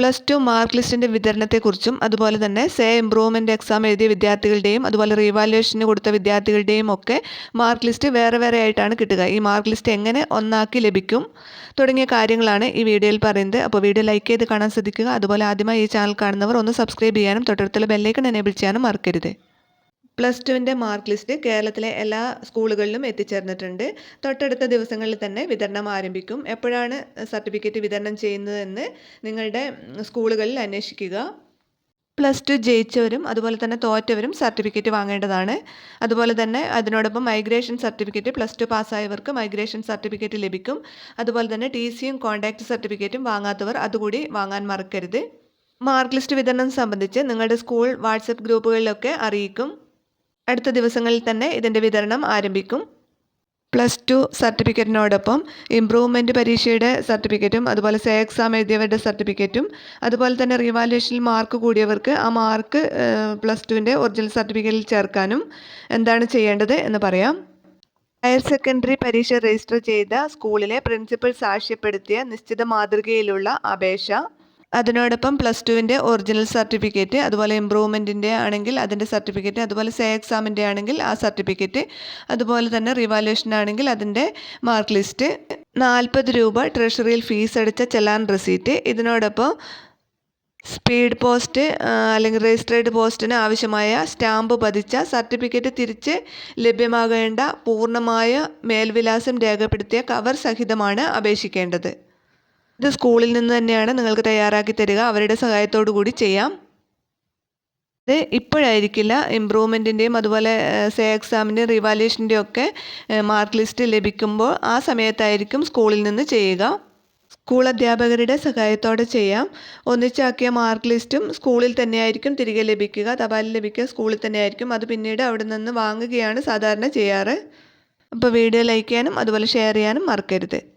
Plus two mark ലിസ്റ്റിന്റെ വിതരണത്തെക്കുറിച്ചും അതുപോലെ തന്നെ സേ ഇംപ്രൂവ്മെന്റ് എക്സാം എഴുതിയ വിദ്യാർത്ഥികളുടെയും അതുപോലെ റീവാലുവേഷന് കൊടുത്ത വിദ്യാർത്ഥികളുടെയും ഒക്കെ മാർക്ക് ലിസ്റ്റ് വേറെ വേറെ ആയിട്ടാണ് കിട്ടുക. ഈ മാർക്ക് ലിസ്റ്റ് എങ്ങനെ ഒന്നാക്കി ലഭിക്കും തുടങ്ങിയ കാര്യങ്ങളാണ് ഈ വീഡിയോയിൽ പറയുന്നത്. അപ്പോൾ വീഡിയോ ലൈക്ക് ചെയ്ത് കാണാൻ ശ്രദ്ധിക്കുക. അതുപോലെ ആദ്യമായി ഈ ചാനൽ കാണുന്നവർ ഒന്ന് സബ്സ്ക്രൈബ് ചെയ്യാനും തൊട്ടടുത്തുള്ള ബെല്ലൈക്കൺ എനേബിൾ ചെയ്യാനും മറക്കരുത്. പ്ലസ് ടുവിന്റെ മാർക്ക് ലിസ്റ്റ് കേരളത്തിലെ എല്ലാ സ്കൂളുകളിലും എത്തിച്ചേർന്നിട്ടുണ്ട്. തൊട്ടടുത്ത ദിവസങ്ങളിൽ തന്നെ വിതരണം ആരംഭിക്കും. എപ്പോഴാണ് സർട്ടിഫിക്കറ്റ് വിതരണം ചെയ്യുന്നതെന്ന് നിങ്ങളുടെ സ്കൂളുകളിൽ അന്വേഷിക്കുക. പ്ലസ് ടു ജയിച്ചവരും അതുപോലെ തന്നെ തോറ്റവരും സർട്ടിഫിക്കറ്റ് വാങ്ങേണ്ടതാണ്. അതുപോലെ തന്നെ അതിനോടൊപ്പം മൈഗ്രേഷൻ സർട്ടിഫിക്കറ്റ് പ്ലസ് ടു പാസ്സായവർക്ക് മൈഗ്രേഷൻ സർട്ടിഫിക്കറ്റ് ലഭിക്കും. അതുപോലെ തന്നെ ടി സിയും കോൺടാക്റ്റ് സർട്ടിഫിക്കറ്റും വാങ്ങാത്തവർ അതുകൂടി വാങ്ങാൻ മറക്കരുത്. മാർക്ക് ലിസ്റ്റ് വിതരണം സംബന്ധിച്ച് നിങ്ങളുടെ സ്കൂൾ വാട്സപ്പ് ഗ്രൂപ്പുകളിലൊക്കെ അറിയിക്കും. അടുത്ത ദിവസങ്ങളിൽ തന്നെ ഇതിന്റെ വിതരണം ആരംഭിക്കും. പ്ലസ് ടു സർട്ടിഫിക്കറ്റിനോടൊപ്പം ഇംപ്രൂവ്മെന്റ് പരീക്ഷയുടെ സർട്ടിഫിക്കറ്റും അതുപോലെ സേ എക്സാം എഴുതിയവരുടെ സർട്ടിഫിക്കറ്റും അതുപോലെ തന്നെ റിവാലുവേഷനിൽ മാർക്ക് കൂടിയവർക്ക് ആ മാർക്ക് പ്ലസ് ടുവിന്റെ ഒറിജിനൽ സർട്ടിഫിക്കറ്റിൽ ചേർക്കാനും എന്താണ് ചെയ്യേണ്ടത് എന്ന് പറയാം. ഹയർ സെക്കൻഡറി പരീക്ഷ രജിസ്റ്റർ ചെയ്ത സ്കൂളിലെ പ്രിൻസിപ്പൽ സാക്ഷ്യപ്പെടുത്തിയ നിശ്ചിത മാതൃകയിലുള്ള അപേക്ഷ. അതിനോടൊപ്പം പ്ലസ് ടുവിന്റെ ഒറിജിനൽ സർട്ടിഫിക്കറ്റ് അതുപോലെ ഇമ്പ്രൂവ്മെന്റിന്റെ ആണെങ്കിൽ അതിന്റെ സർട്ടിഫിക്കറ്റ് അതുപോലെ സേ എക്സാമിന്റെ ആണെങ്കിൽ ആ സർട്ടിഫിക്കറ്റ് അതുപോലെ തന്നെ റിവാലുവേഷൻ ആണെങ്കിൽ അതിന്റെ മാർക്ക് ലിസ്റ്റ് നാൽപ്പത് രൂപ ട്രഷറിയിൽ ഫീസ് അടിച്ച ചെല്ലാൻ റെസീറ്റ് ഇതിനോടൊപ്പം സ്പീഡ് പോസ്റ്റ് അല്ലെങ്കിൽ രജിസ്ട്രേഡ് പോസ്റ്റിന് ആവശ്യമായ സ്റ്റാമ്പ് പതിച്ച സർട്ടിഫിക്കറ്റ് തിരിച്ച് ലഭ്യമാകേണ്ട പൂർണമായ മേൽവിലാസം രേഖപ്പെടുത്തിയ കവർ സഹിതമാണ് അപേക്ഷിക്കേണ്ടത്. ഇത് സ്കൂളിൽ നിന്ന് തന്നെയാണ് നിങ്ങൾക്ക് തയ്യാറാക്കി തരിക. അവരുടെ സഹായത്തോടു കൂടി ചെയ്യാം. ഇത് ഇപ്പോഴായിരിക്കില്ല. ഇമ്പ്രൂവ്മെന്റിന്റെയും അതുപോലെ സേ എക്സാമിന്റെയും റിവാലുവേഷന്റെയും ഒക്കെ മാർക്ക് ലിസ്റ്റ് ലഭിക്കുമ്പോൾ ആ സമയത്തായിരിക്കും സ്കൂളിൽ നിന്ന് ചെയ്യുക. സ്കൂൾ അധ്യാപകരുടെ സഹായത്തോടെ ചെയ്യാം. ഒന്നിച്ചാക്കിയ മാർക്ക് ലിസ്റ്റും സ്കൂളിൽ തന്നെയായിരിക്കും തിരികെ ലഭിക്കുക. തപാലിൽ ലഭിക്കുക സ്കൂളിൽ തന്നെയായിരിക്കും. അത് പിന്നീട് അവിടെ നിന്ന് വാങ്ങുകയാണ് സാധാരണ ചെയ്യാറ്. അപ്പോൾ വീഡിയോ ലൈക്ക് ചെയ്യാനും അതുപോലെ ഷെയർ ചെയ്യാനും മറക്കരുത്.